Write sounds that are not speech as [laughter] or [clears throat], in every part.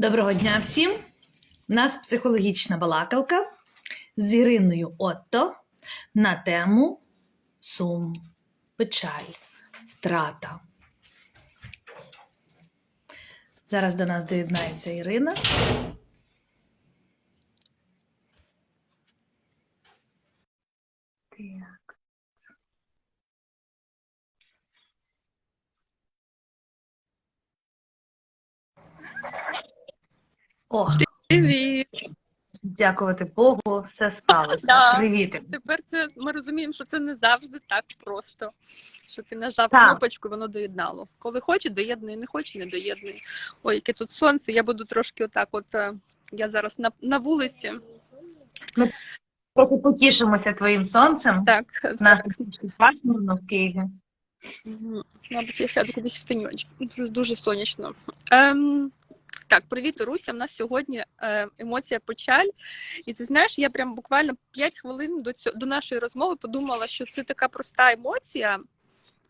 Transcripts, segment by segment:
Доброго дня всім! У нас психологічна балакалка з Іриною Отто на тему сум, печаль, втрата. Зараз до нас доєднається Ірина. Так. О, Привіт! дякувати Богу, все сталося. Да. Привіт. Тепер це ми розуміємо, що це не завжди так просто. Що ти нажав Так. кнопочку, воно доєднало. Коли хоче, доєднує, не хоче, не доєднує. Ой, яке тут сонце, я буду трошки отак, от е, я зараз на, на вулиці. Трохи потішимося твоїм сонцем. Так, нас пасмурно в Києві. Мабуть, я сяду кудись в теньочок. Плюс дуже сонячно. Ем, так, привіт, Руся. У нас сьогодні е, емоція печаль. І ти знаєш, я прям буквально 5 хвилин до цього, до нашої розмови подумала, що це така проста емоція.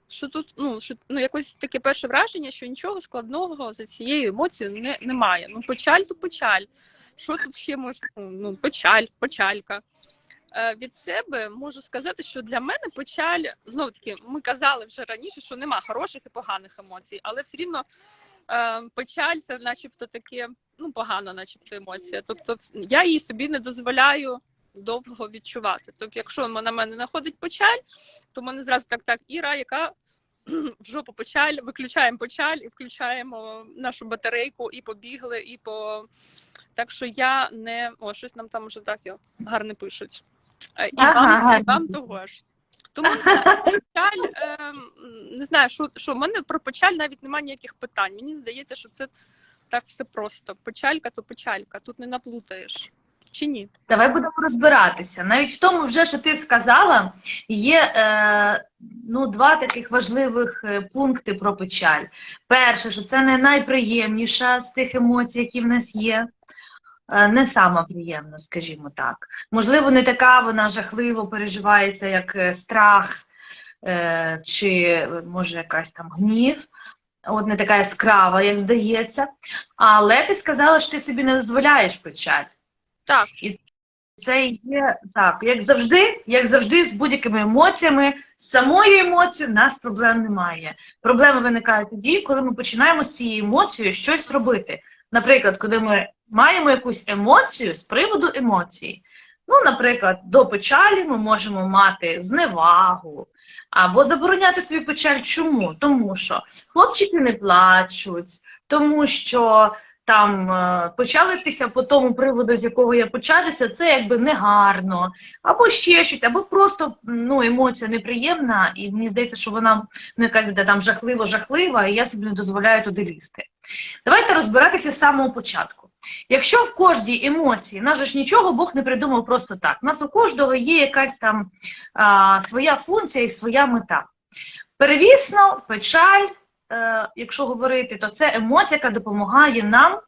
Що тут, ну, що, ну, якось таке перше враження, що нічого складного за цією емоцією не, немає. Ну, печаль то печаль. Що тут ще може? Ну, ну, печаль, печалька. Е, від себе можу сказати, що для мене печаль знову таки, ми казали вже раніше, що нема хороших і поганих емоцій, але все рівно печаль це, начебто, таке, ну погана, начебто, емоція. Тобто, я її собі не дозволяю довго відчувати. Тобто, якщо на мене находить печаль, то в мене зразу так, так, Іра, яка [clears throat] в жопу печаль, виключаємо печаль і включаємо нашу батарейку, і побігли, і по так що я не о, щось нам там вже так йо, гарне пишуть. Е, І Ага, вам, і вам того ж. Тому [laughs] печаль, ем, не знаю, що, що в мене про печаль навіть немає ніяких питань. Мені здається, що це так все просто. Печалька то печалька, тут не наплутаєш. Чи ні? Давай будемо розбиратися. Навіть в тому, вже що ти сказала, є е, ну, два таких важливих е, пункти про печаль. Перше, що це не найприємніша з тих емоцій, які в нас є. Е, Не сама приємна, скажімо так. Можливо, не така вона жахливо переживається, як е, страх чи е, може якась там гнів. От не така яскрава, як здається. Але ти сказала, що ти собі не дозволяєш печаль. Так, Це є так, як завжди, як завжди, з будь-якими емоціями, з самою емоцією нас проблем немає. Проблеми виникають тоді, коли ми починаємо з цією емоцією щось робити. Наприклад, коли ми маємо якусь емоцію з приводу емоції. Ну, наприклад, до печалі ми можемо мати зневагу або забороняти собі печаль. Чому? Тому що хлопчики не плачуть, тому що там е, почалитися по тому приводу, з якого я почалася, це якби негарно, або ще щось, або просто ну, емоція неприємна, і мені здається, що вона ну, якась буде там жахливо-жахлива, і я собі не дозволяю туди лізти. Давайте розбиратися з самого початку. Якщо в кожній емоції, нас же ж нічого Бог не придумав просто так. У нас у кожного є якась там а, своя функція і своя мета. Перевісно, печаль, е, якщо говорити, то це емоція, яка допомагає нам,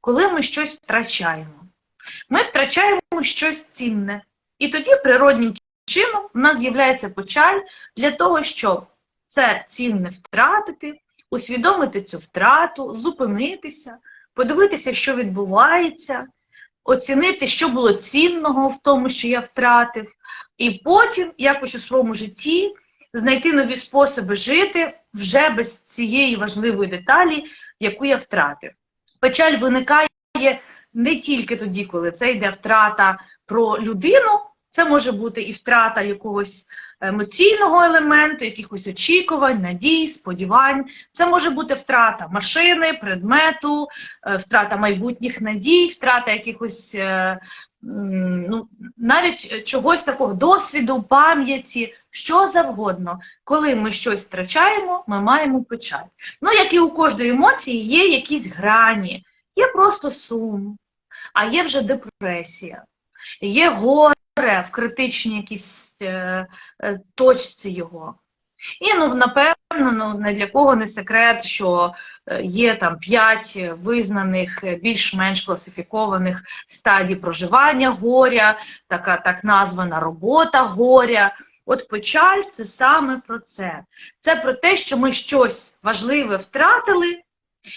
коли ми щось втрачаємо. Ми втрачаємо щось цінне. І тоді природнім чином у нас з'являється печаль для того, щоб це цінне втратити, усвідомити цю втрату, зупинитися, подивитися, що відбувається, оцінити, що було цінного в тому, що я втратив, і потім якось у своєму житті знайти нові способи жити вже без цієї важливої деталі, яку я втратив. Печаль виникає не тільки тоді, коли це йде втрата про людину, це може бути і втрата якогось емоційного елементу, якихось очікувань, надій, сподівань. Це може бути втрата машини, предмету, е, втрата майбутніх надій, втрата якихось е, ну, навіть чогось такого досвіду, пам'яті, що завгодно. Коли ми щось втрачаємо, ми маємо печаль. Ну, як і у кожної емоції, є якісь грані, є просто сум, а є вже депресія, є горе в критичній якійсь е, е, точці його. І ну, напевно, ну, не для кого не секрет, що е, є там п'ять визнаних, більш-менш класифікованих стадій проживання горя, така так названа робота горя. От печаль це саме про це. Це про те, що ми щось важливе втратили,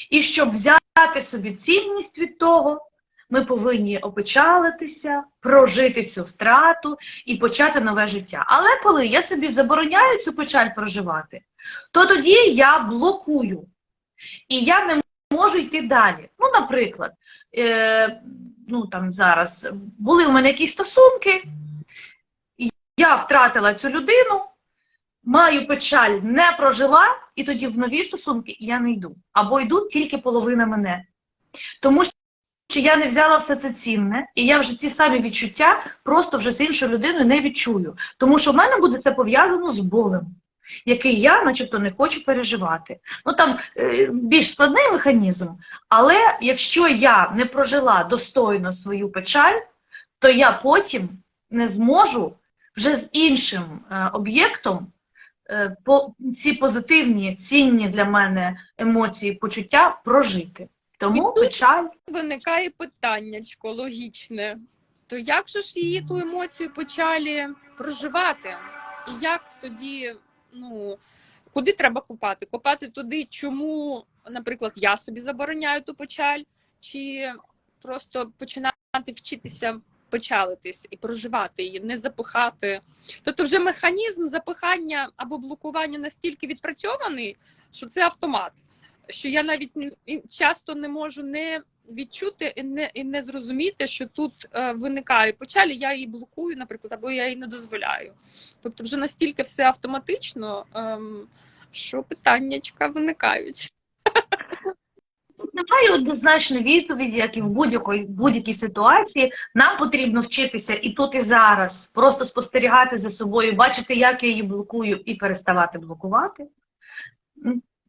і щоб взяти собі цінність від того. Ми повинні опечалитися, прожити цю втрату і почати нове життя. Але коли я собі забороняю цю печаль проживати, то тоді я блокую. І я не можу йти далі. Ну, наприклад, е, ну там зараз були у мене якісь стосунки, я втратила цю людину, маю печаль, не прожила, і тоді в нові стосунки я не йду. Або йду тільки половина мене. Тому що я не взяла все це цінне, і я вже ці самі відчуття просто вже з іншою людиною не відчую. Тому що в мене буде це пов'язано з болем, який я, начебто, не хочу переживати. Ну там е, більш складний механізм, але якщо я не прожила достойно свою печаль, то я потім не зможу вже з іншим е, об'єктом е, ці позитивні, цінні для мене емоції, почуття прожити. Тому І тут- печаль. Виникає питаннячко логічне. То як же ж її ту емоцію почали проживати? І як тоді, ну, куди треба копати? Копати туди, чому, наприклад, я собі забороняю ту печаль, чи просто починати вчитися печалитись і проживати її, не запихати. Тобто вже механізм запихання або блокування настільки відпрацьований, що це автомат. Що я навіть часто не можу не відчути і не, і не зрозуміти, що тут е, виникає печаль, і я її блокую, наприклад, або я їй не дозволяю. Тобто, вже настільки все автоматично, ем, що питаннячка виникають. Немає однозначної відповіді, як і в будь-якій будь-якій ситуації. Нам потрібно вчитися і тут, і зараз, просто спостерігати за собою, бачити, як я її блокую, і переставати блокувати.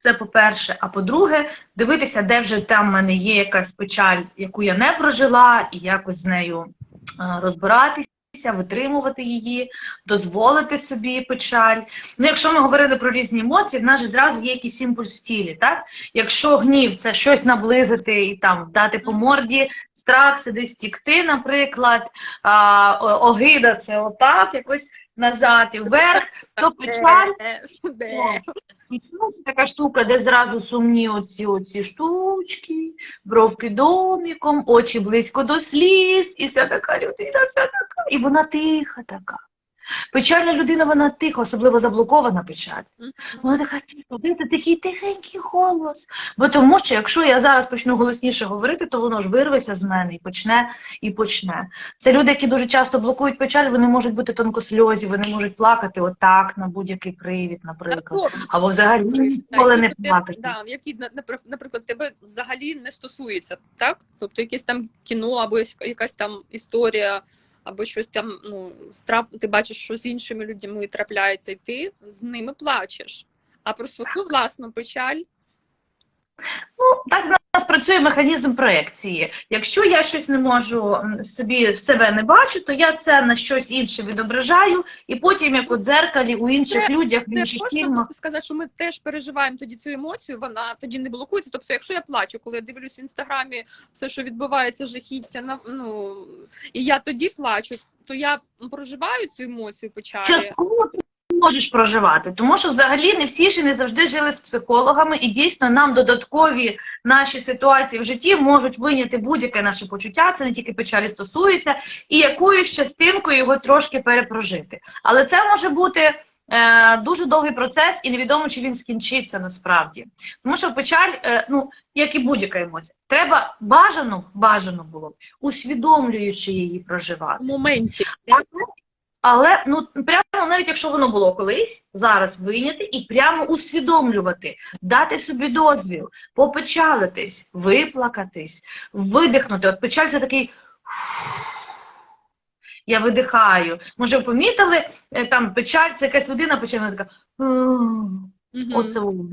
Це по-перше. А по-друге, дивитися, де вже там в мене є якась печаль, яку я не прожила, і якось з нею е, розбиратися, витримувати її, дозволити собі печаль. Ну, якщо ми говорили про різні емоції, в нас же зразу є якийсь імпульс в тілі, так? Якщо гнів це щось наблизити і там дати по морді, страх це десь тікти, наприклад, а, огида це отак, якось назад і вверх, то печаль Е? Ну, це така штука, де зразу сумні оці, оці штучки, бровки доміком, очі близько до сліз, і вся така людина, вся така, і вона тиха така. Печальна людина, вона тиха, особливо заблокована печаль. Вона така тиха, це такий тихенький голос. Бо тому що якщо я зараз почну голосніше говорити, то воно ж вирветься з мене і почне, і почне. Це люди, які дуже часто блокують печаль, вони можуть бути тонкосльозі, вони можуть плакати отак на будь-який привід, наприклад. Або взагалі ніколи не плакати. Да, які, наприклад, тебе взагалі не стосується, так? Тобто якесь там кіно, або якась- якась там історія, або щось там, ну, страп, ти бачиш, що з іншими людьми трапляється, і ти з ними плачеш. А про свою власну печаль Ну, так нас працює механізм проекції. Якщо я щось не можу в собі в себе не бачу, то я це на щось інше відображаю, і потім як у дзеркалі у інших Це- людях, в Це інших можна фільмах. сказати, що ми теж переживаємо тоді цю емоцію, вона тоді не блокується. Тобто, якщо я плачу, коли я дивлюсь в інстаграмі все, що відбувається, жахіття, на ну і я тоді плачу, то я проживаю цю емоцію печалі. Можеш проживати, тому що взагалі не всі ж не завжди жили з психологами, і дійсно нам додаткові наші ситуації в житті можуть виняти будь-яке наше почуття, це не тільки печалі стосується, і якоюсь частинкою його трошки перепрожити. Але це може бути. е, Дуже довгий процес, і невідомо, чи він скінчиться насправді. Тому що печаль, е, ну як і будь-яка емоція, треба бажано, бажано було б, усвідомлюючи її проживати. В моменті Але ну прямо навіть якщо воно було колись, зараз вийняти і прямо усвідомлювати, дати собі дозвіл, попечалитись, виплакатись, видихнути. От печаль це такий. Я видихаю. Може, ви помітили, е, там печаль, це якась людина печаль, вона така. Оце воно.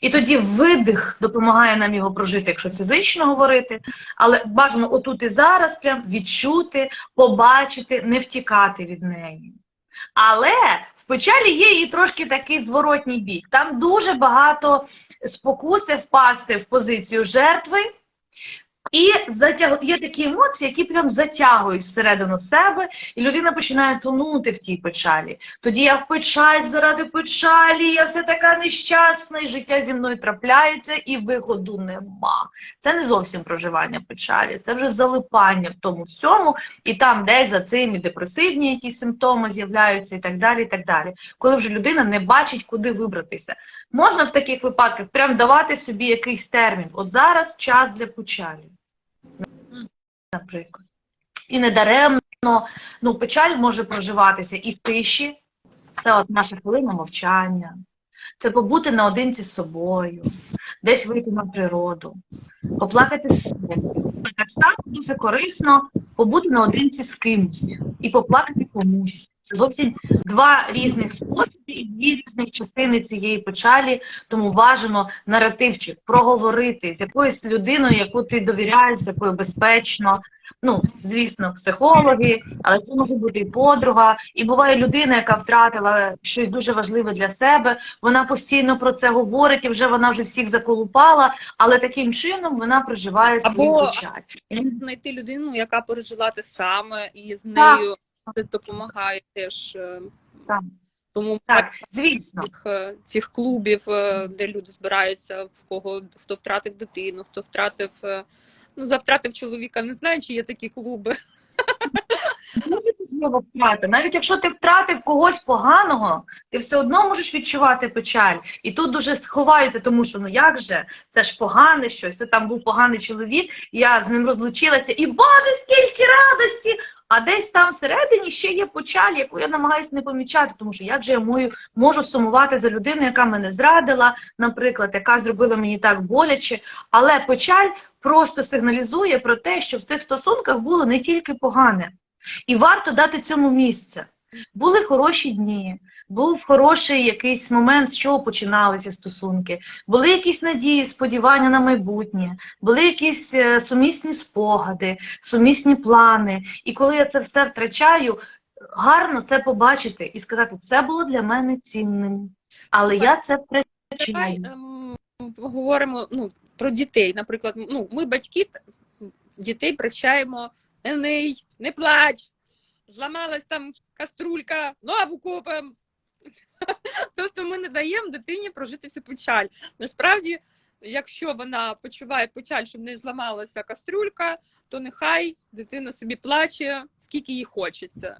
І тоді видих допомагає нам його прожити, якщо фізично говорити, але бажано отут і зараз прям відчути, побачити, не втікати від неї. Але в печалі є і трошки такий зворотній бік. Там дуже багато спокуси впасти в позицію жертви, І затяг... є такі емоції, які прям затягують всередину себе, і людина починає тонути в тій печалі. Тоді я в печаль заради печалі, я все така нещасна, і життя зі мною трапляється, і виходу нема. Це не зовсім проживання печалі, це вже залипання в тому всьому, і там десь за цим і депресивні якісь симптоми з'являються, і так далі. і так далі. Коли вже людина не бачить, куди вибратися. Можна в таких випадках прям давати собі якийсь термін. От зараз час для печалі наприклад. І недаремно, ну, печаль може проживатися і в тиші, це от наша хвилина мовчання, це побути наодинці з собою, десь вийти на природу, поплакати з. Так само дуже корисно побути наодинці з кимось і поплакати комусь. Це зовсім два різних способи дві різних частини цієї печалі, тому бажано наративчик проговорити з якоюсь людиною, яку ти довіряєш, з якою безпечно. Ну, звісно, психологи, але це може бути і подруга. І буває людина, яка втратила щось дуже важливе для себе. Вона постійно про це говорить, і вже вона вже всіх заколупала, але таким чином вона проживає свою Або- печаль. Знайти людину, яка пережила те саме, і з Так. нею це допомагає теж. е, Так. Тому Так, звісно. цих, е, цих клубів, е, де люди збираються, в кого хто втратив дитину, хто втратив. е, Ну, за втратив чоловіка, не знаю, чи є такі клуби. Важлива втрата. Навіть якщо ти втратив когось поганого, ти все одно можеш відчувати печаль. І тут дуже сховаються, тому що ну як же, це ж погане щось. Це там був поганий чоловік, я з ним розлучилася, і Боже, скільки радості! А десь там всередині ще є печаль, яку я намагаюся не помічати, тому що як же я мою, можу сумувати за людину, яка мене зрадила, наприклад, яка зробила мені так боляче. Але печаль просто сигналізує про те, що в цих стосунках було не тільки погане. І варто дати цьому місце. Були хороші дні, був хороший якийсь момент, з чого починалися стосунки, були якісь надії, сподівання на майбутнє, були якісь е, сумісні спогади, сумісні плани. І коли я це все втрачаю, гарно це побачити і сказати, це було для мене цінним, але я це Давай втрачаю. ем, поговоримо ну, про дітей. Наприклад, ну, ми батьки дітей привчаємо Еней, не плач, зламалась там каструлька, нову купим. [laughs] Тобто ми не даємо дитині прожити цю печаль. Насправді, якщо вона почуває печаль, щоб не зламалася кастрюлька, то нехай дитина собі плаче, скільки їй хочеться.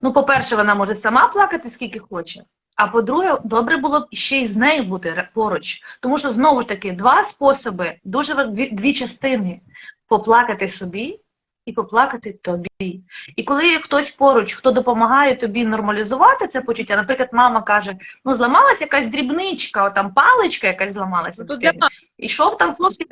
Ну, по-перше, вона може сама плакати скільки хоче. А по-друге, добре було б ще й з нею бути поруч. Тому що знову ж таки два способи, дуже дві частини: поплакати собі і поплакати тобі. І коли є хтось поруч, хто допомагає тобі нормалізувати це почуття, наприклад, мама каже: ну зламалась якась дрібничка, там паличка якась зламалася. Ну, дитини. для там хлопчик,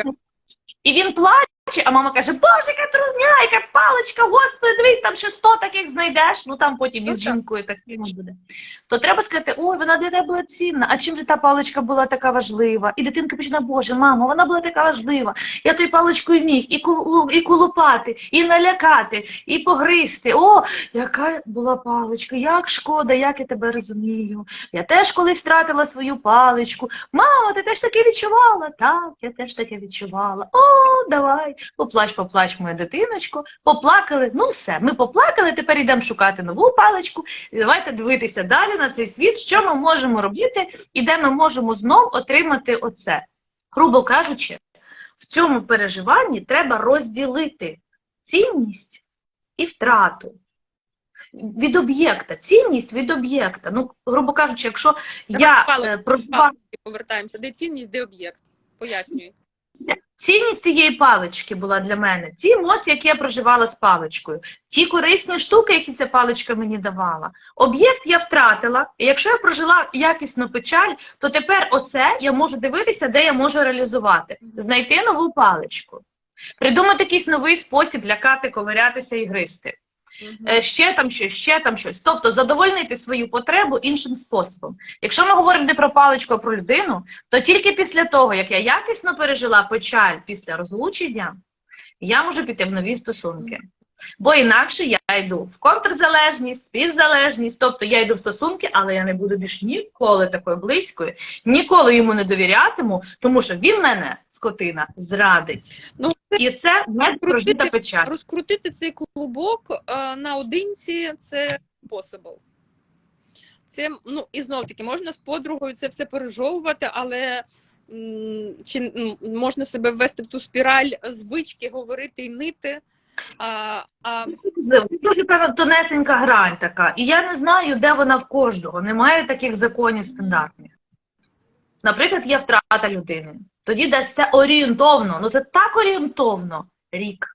і він плаче, а мама каже, боже, яка трудня, яка паличка, господи, дивись, там ще 100 таких знайдеш, ну там потім Ну, із жінкою так само буде. То треба сказати, ой, вона для тебе була цінна, а чим же та паличка була така важлива? І дитинка починає, боже, мамо, вона була така важлива. Я тою паличкою міг і, і колупати, і налякати, і погризти. О, яка була паличка, як шкода, як я тебе розумію. Я теж колись втратила свою паличку. Мама, ти теж таке відчувала? Так, я теж таке відчувала. О, давай, поплач, поплач, моя дитиночко. Поплакали. Ну все, ми поплакали, тепер йдемо шукати нову паличку. Давайте дивитися далі на цей світ, що ми можемо робити і де ми можемо знов отримати оце. Грубо кажучи, в цьому переживанні треба розділити цінність і втрату. Від об'єкта, цінність від об'єкта. Ну, грубо кажучи, якщо Давай я паличку, е, проживаю повертаємося. Де цінність, де об'єкт? Пояснюй. Цінність цієї палички була для мене. Ті емоції, які я проживала з паличкою, ті корисні штуки, які ця паличка мені давала. Об'єкт я втратила, і якщо я прожила якісну печаль, то тепер оце я можу дивитися, де я можу реалізувати, знайти нову паличку, придумати якийсь новий спосіб лякати, ковирятися і гризти. Е, ще там щось, ще там щось. Тобто задовольнити свою потребу іншим способом. Якщо ми говоримо не про паличку, а про людину, то тільки після того, як я якісно пережила печаль після розлучення, я можу піти в нові стосунки. Бо інакше я йду в контрзалежність, співзалежність, тобто я йду в стосунки, але я не буду більш ніколи такою близькою, ніколи йому не довірятиму, тому що він мене скотина зрадить. Ну, це І це не прожита печаль. розкрутити цей клубок е, наодинці це impossible. Це, ну, і знов таки, можна з подругою це все пережовувати, але м, чи м, можна себе ввести в ту спіраль звички, говорити і нити. А, а Дуже певна тонесенька грань така. І я не знаю, де вона в кожного. Немає таких законів стандартних. Наприклад, є втрата людини. Тоді десь це орієнтовно. Ну це так орієнтовно. Рік.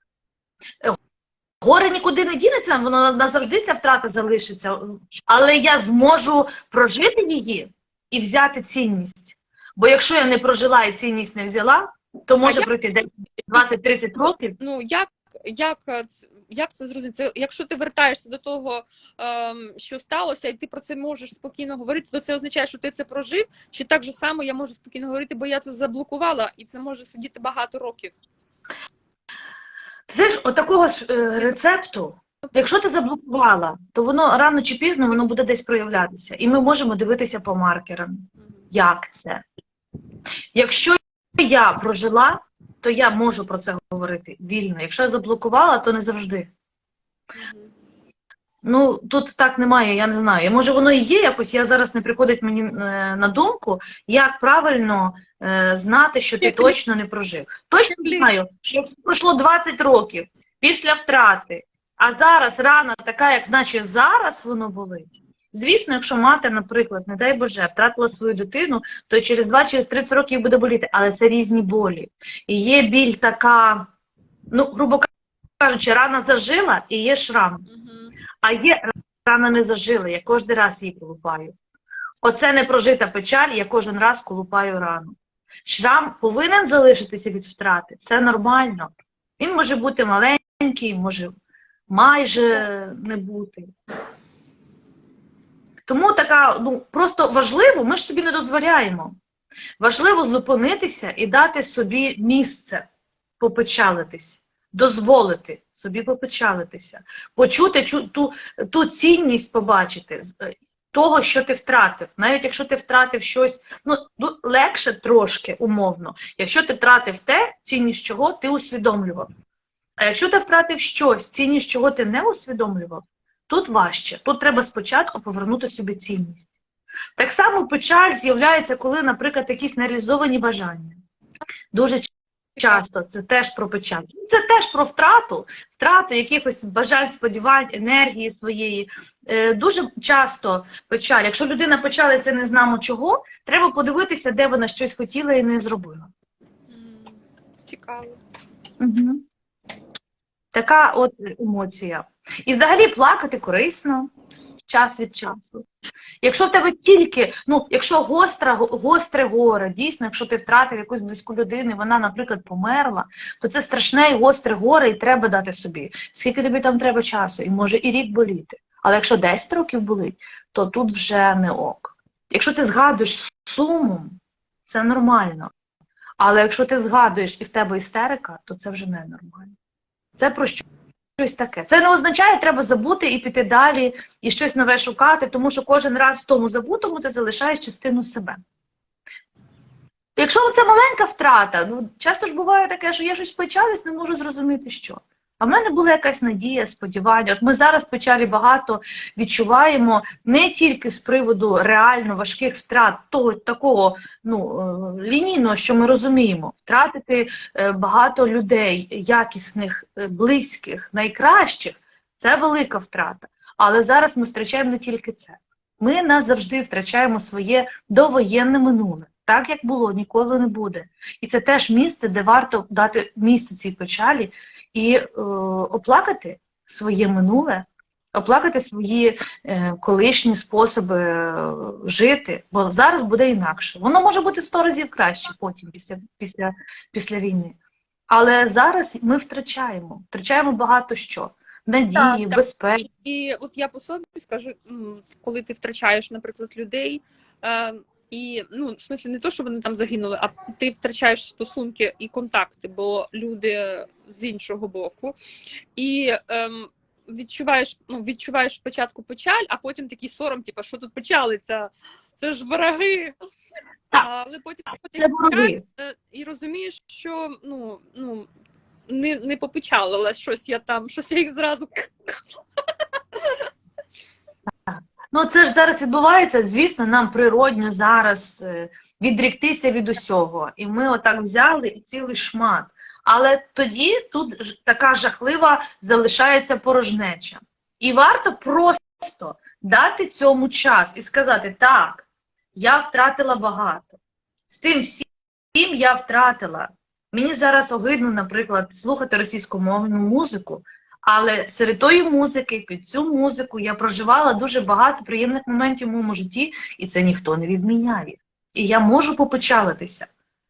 Горе нікуди не дінеться, воно назавжди ця втрата залишиться. Але я зможу прожити її і взяти цінність. Бо якщо я не прожила і цінність не взяла, то може пройти 10, 20-30 років. ну як, як, е, як це зрозуміти? Це, якщо ти вертаєшся до того, ем, що сталося, і ти про це можеш спокійно говорити, то це означає, що ти це прожив. Чи так же само я можу спокійно говорити, бо я це заблокувала, і це може сидіти багато років. Ти знаєш, отакого ж е, рецепту, якщо ти заблокувала, то воно рано чи пізно воно буде десь проявлятися. І ми можемо дивитися по маркерам, як це. Якщо я прожила, то я можу про це говорити вільно. Якщо я заблокувала, то не завжди. Ну, тут так немає, я не знаю. Може, воно і є якось, я зараз не приходить мені е, на думку, як правильно е, знати, що ти точно не прожив. Точно знаю, що якщо пройшло 20 років після втрати, а зараз рана така, як наче зараз воно болить. Звісно, якщо мати, наприклад, не дай Боже, втратила свою дитину, то через 2 через 30 років буде боліти, але це різні болі. І є біль така, ну, грубо кажучи, рана зажила і є шрам. А є рана не зажила, я кожен раз її колупаю. Оце не прожита печаль, я кожен раз колупаю рану. Шрам повинен залишитися від втрати, це нормально. Він може бути маленький, може майже не бути. Тому така, ну, просто важливо, ми ж собі не дозволяємо. Важливо зупинитися і дати собі місце попечалитись, дозволити собі попечалитися, почути чу- ту, ту цінність побачити е, того, що ти втратив. Навіть якщо ти втратив щось, ну, ну легше трошки умовно, якщо ти втратив те, цінність чого ти усвідомлював. А якщо ти втратив щось, цінність чого ти не усвідомлював, тут важче. Тут треба спочатку повернути собі цінність. Так само печаль з'являється, коли, наприклад, якісь нереалізовані бажання. Дуже часто це теж про печаль. Це теж про втрату, втрату якихось бажань, сподівань, енергії своєї. Е, Дуже часто печаль. Якщо людина печалиться не знамо чого, треба подивитися, де вона щось хотіла і не зробила. Цікаво. Угу. Така от емоція. І взагалі плакати корисно час від часу. Якщо в тебе тільки, ну, якщо гостра, гостре горе, дійсно, якщо ти втратив якусь близьку людину, і вона, наприклад, померла, то це страшне і гостре горе, і треба дати собі. Скільки тобі там треба часу, і може і рік боліти. Але якщо 10 років болить, то тут вже не ок. Якщо ти згадуєш з сумом, це нормально. Але якщо ти згадуєш і в тебе істерика, то це вже не нормально. Це про що- щось таке. Це не означає, треба забути і піти далі, і щось нове шукати, тому що кожен раз в тому забутому ти залишаєш частину себе. Якщо це маленька втрата, ну часто ж буває таке, що я щось почалась, не можу зрозуміти, що. А в мене була якась надія, сподівання. От ми зараз печалі багато відчуваємо не тільки з приводу реально важких втрат, того такого ну, е, лінійного, що ми розуміємо, втратити е, багато людей, якісних, е, близьких, найкращих це велика втрата. Але зараз ми втрачаємо не тільки це. Ми назавжди втрачаємо своє довоєнне минуле. Так як було, ніколи не буде. І це теж місце, де варто дати місце цій печалі і е, оплакати своє минуле, оплакати свої е, колишні способи е, жити, бо зараз буде інакше. Воно може бути сто разів краще потім, після, після, після війни. Але зараз ми втрачаємо, втрачаємо багато що. Надії, Так, так. І от я по собі скажу, коли ти втрачаєш, наприклад, людей, е, і ну, в смислі не то, що вони там загинули, а ти втрачаєш стосунки і контакти, бо люди з іншого боку. І ем, відчуваєш, ну, відчуваєш спочатку печаль, а потім такий сором, типу, що тут печалиться? Це ж вороги. Так. Але потім Це вороги. Е, і розумієш, що ну, ну не, не попечалила щось я там, щось я їх зразу. Ну, це ж зараз відбувається. Звісно, нам природньо зараз е, відріктися від усього. І ми отак взяли і цілий шмат. Але тоді тут така жахлива залишається порожнеча. І варто просто дати цьому час і сказати: так, я втратила багато. З тим всім я втратила. Мені зараз огидно, наприклад, слухати російськомовну музику. Але серед тої музики, під цю музику я проживала дуже багато приємних моментів в моєму житті, і це ніхто не відміняє. І я можу попечалитися.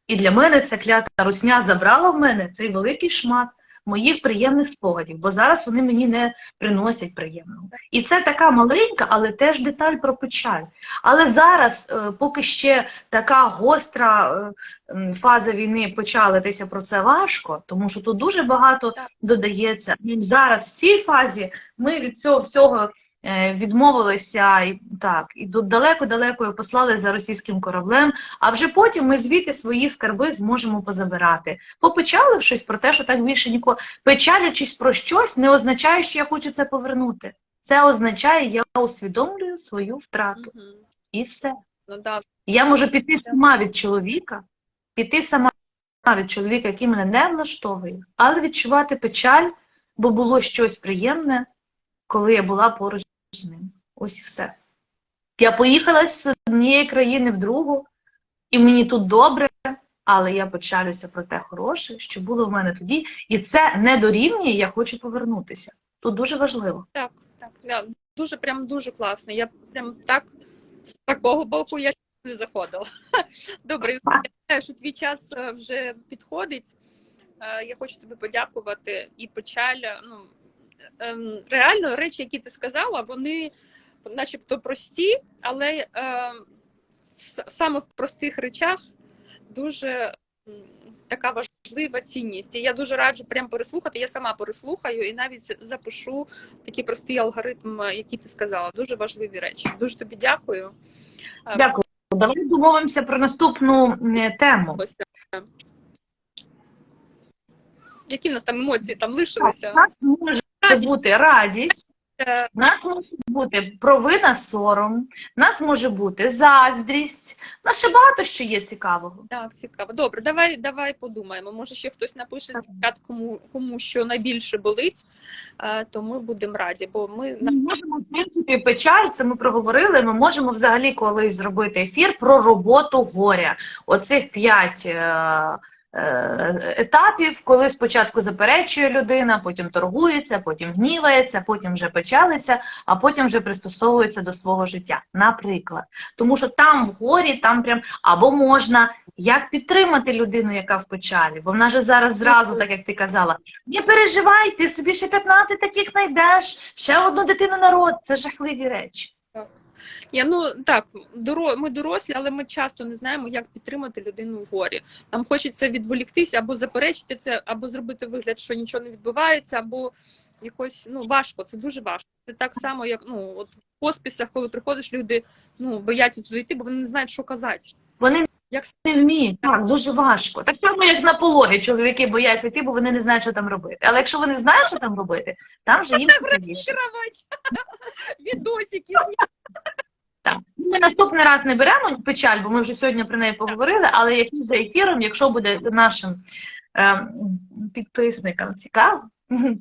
І для мене ця клята русня забрала в мене цей великий шмат моїх приємних спогадів, бо зараз вони мені не приносять приємного. І це така маленька, але теж деталь про печаль. Але зараз, е, поки ще така гостра е, фаза війни почалитися про це важко, тому що тут дуже багато додається. Зараз в цій фазі ми від цього всього відмовилися і так, і до- далеко-далеко послали за російським кораблем, а вже потім ми звідти свої скарби зможемо позабирати. Попечалившись про те, що так більше ніколи печалячись про щось, не означає, що я хочу це повернути. Це означає, я усвідомлюю свою втрату. Мгм. І все. Ну, да. Я можу піти сама від чоловіка, піти сама від чоловіка, який мене не влаштовує, але відчувати печаль, бо було щось приємне, коли я була поруч з ним. Ось і все. Я поїхала з однієї країни в другу, і мені тут добре, але я печалюся про те хороше, що було в мене тоді, і це не дорівнює, я хочу повернутися. Тут дуже важливо. Так, так. Да. Дуже прям дуже класно. Я прям так з такого боку я не заходила. [laughs] Добре, я що твій час е, вже підходить. Е, Я хочу тобі подякувати і печаль. Ну реально речі, які ти сказала, вони начебто прості, але е, саме в простих речах дуже така важлива цінність. І я дуже раджу прям переслухати. Я сама переслухаю і навіть запишу такий простий алгоритм, який ти сказала. Дуже важливі речі. Дуже тобі дякую. Е, Дякую. Давай домовимося про наступну тему. Які в нас там емоції там лишилися? У нас може бути радість, Е, у нас може бути провина, сором, у нас може бути заздрість. У нас ще багато що є цікавого. Так, цікаво. Добре, давай, давай подумаємо. Може, ще хтось напише дівчат, кому, кому що найбільше болить, е, то ми будемо раді, бо ми Ми можемо, в принципі, печаль, це ми проговорили. Ми можемо взагалі колись зробити ефір про роботу горя. Оцих п'ять е, е, етапів, коли спочатку заперечує людина, потім торгується, потім гнівається, потім вже печалиться, а потім вже пристосовується до свого життя. Наприклад. Тому що там в горі, там прям або можна як підтримати людину, яка в печалі, бо вона же зараз зразу, так як ти казала, не переживай, ти собі ще 15 таких знайдеш, ще одну дитину народ. Це жахливі речі. Я ну так, доро... ми дорослі, але ми часто не знаємо, як підтримати людину в горі. Нам хочеться відволіктися або заперечити це, або зробити вигляд, що нічого не відбувається, або якось ну важко. Це дуже важко. Це так само, як ну от в хосписах, коли приходиш, люди ну бояться туди йти, бо вони не знають, що казати. Вони Як не вміють, так, дуже важко. Так само, як на пологи, чоловіки бояться йти, бо вони не знають, що там робити. Але якщо вони знають, що там робити, там вже їм [laughs] відосики. Так. Ми наступний раз не беремо печаль, бо ми вже сьогодні про неї поговорили, але який за ефіром, якщо буде нашим ем, підписникам цікаво,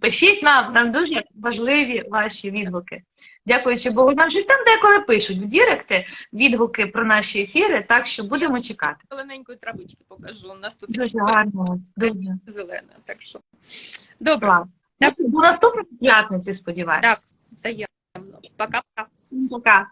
пишіть нам, нам дуже важливі ваші відгуки. Дякуючи Богу, нам щось там деколи пишуть в Діректи відгуки про наші ефіри, так що будемо чекати. Зелененької травички покажу. У нас тут Дуже гарно, дуже зелена. Так що добре. До наступної п'ятниці, сподіваюся. Так. взаємно. Пока-пока. Пока.